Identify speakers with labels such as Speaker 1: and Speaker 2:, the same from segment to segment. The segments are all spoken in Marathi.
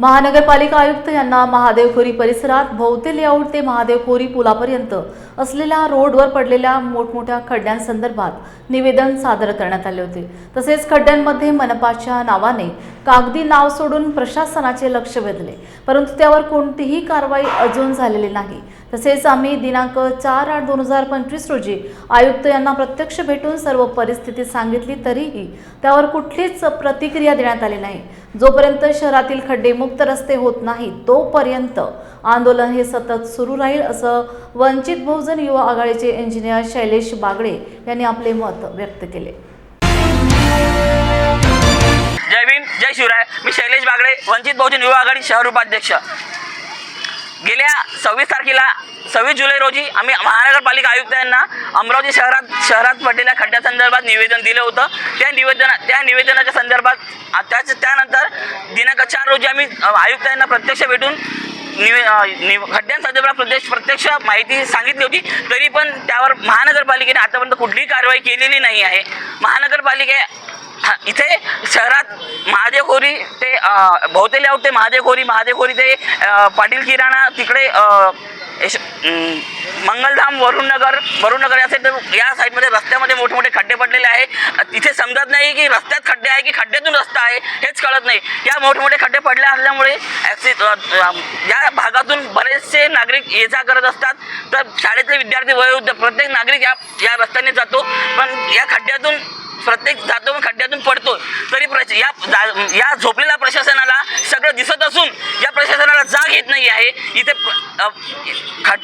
Speaker 1: महानगरपालिका आयुक्त यांना महादेवखोरी परिसरात भोवते लेआउट ते महादेवखोरी पुलापर्यंत असलेल्या रोडवर पडलेल्या मोठमोठ्या खड्ड्यांसंदर्भात निवेदन सादर करण्यात आले होते. तसेच खड्ड्यांमध्ये मनपाच्या नावाने कागदी नाव सोडून प्रशासनाचे लक्ष वेधले परंतु त्यावर कोणतीही कारवाई अजून झालेली नाही. तसेच आम्ही दिनांक चार आठ दोन हजार पंचवीस रोजी आयुक्त यांना प्रत्यक्ष भेटून सर्व परिस्थिती सांगितली तरीही त्यावर कुठलीच प्रतिक्रिया देण्यात आली नाही. जोपर्यंत शहरातील खड्डेमुक्त रस्ते होत नाही तोपर्यंत आंदोलन हे सतत सुरू राहील असं वंचित बहुजन युवा आघाडीचे इंजिनियर शैलेश बागडे यांनी आपले मत व्यक्त केले.
Speaker 2: जय भीम जय शिवराय. मी शैलेश बागडे वंचित बहुजन युवा आघाडी शहर उपाध्यक्ष. गेल्या सव्वीस तारखेला सव्वीस जुलै रोजी आम्ही महानगरपालिका आयुक्तांना अमरावती शहरात शहरात पडलेल्या खड्ड्यासंदर्भात निवेदन दिलं होतं. त्या निवेदना त्या निवेदनाच्या संदर्भात त्याच त्यानंतर दिनांक चार रोजी आम्ही आयुक्तांना प्रत्यक्ष भेटून निवे निव खड्ड्यांसंदर्भात प्रत्यक्ष प्रत्यक्ष माहिती सांगितली होती. तरी पण त्यावर महानगरपालिकेने आतापर्यंत कुठलीही कारवाई केलेली नाही आहे. महानगरपालिके इथे शहरात महादेवखोरी ते भोवतेले भोवते ते महादेवखोरी महादेवखोरी ते पाटील किराणा तिकडे यश- मंगलधाम वरुणनगर वरुणनगर या साईड या साईडमध्ये रस्त्यामध्ये मोठे मोठे खड्डे पडलेले आहे. तिथे समजत नाही की रस्त्यात खड्डे आहे की खड्ड्यातून रस्ता आहे हेच कळत नाही. या मोठे मोठे खड्डे पडले असल्यामुळे ॲक्सि या भागातून बरेचसे नागरिक ये जा करत असतात. तर शाळेतले विद्यार्थी वयोवृद्ध प्रत्येक नागरिक या या रस्त्याने जातो. पण या खड्ड्यातून प्रत्येक जातो खड्ड्यातून पडतो. तरी प्रश या जा- या झोपलेल्या प्रशासनाला आपल्याला दिसत असून या प्रशासनाला जाग येत नाही आहे. इथे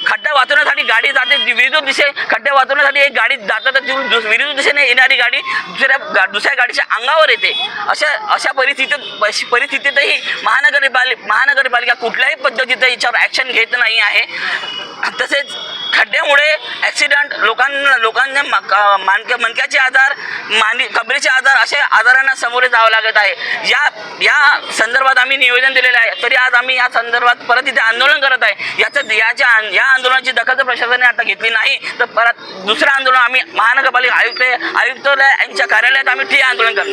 Speaker 2: खड्डा वाचवण्यासाठी गाडी जाते. विरुद्ध दिशे खड्डे वाचवण्यासाठी एक गाडी जातात तर दुस- विरुद्ध दिशेने येणारी गाडी दुसऱ्या दुसऱ्या गाडीच्या अंगावर येते. अशा अशा परिस्थितीत अशी परिस्थितीतही महानगरपालिका महानगरपालिका कुठल्याही पद्धतीचं याच्यावर ॲक्शन घेत नाही आहे. तसेच खड्ड्यामुळे ॲक्सिडंट लोकांना लोकांना मा- मानक्या मणक्याचे आजार मानी कबरेचे आजार अशा आजारांना सामोरे जावं लागत आहे. या या संदर्भात आम्ही निवेदन दिलेलं आहे. तरी आज आम्ही या संदर्भात परत इथे आंदोलन करत आहे. याचं याच्या या आंदोलनाची दखल तर प्रशासनाने आता घेतली नाही तर परत दुसरं आंदोलन आम्ही महानगरपालिका आयुक्त आयुक्तालय यांच्या कार्यालयात आम्ही ठिय्या आंदोलन करणार.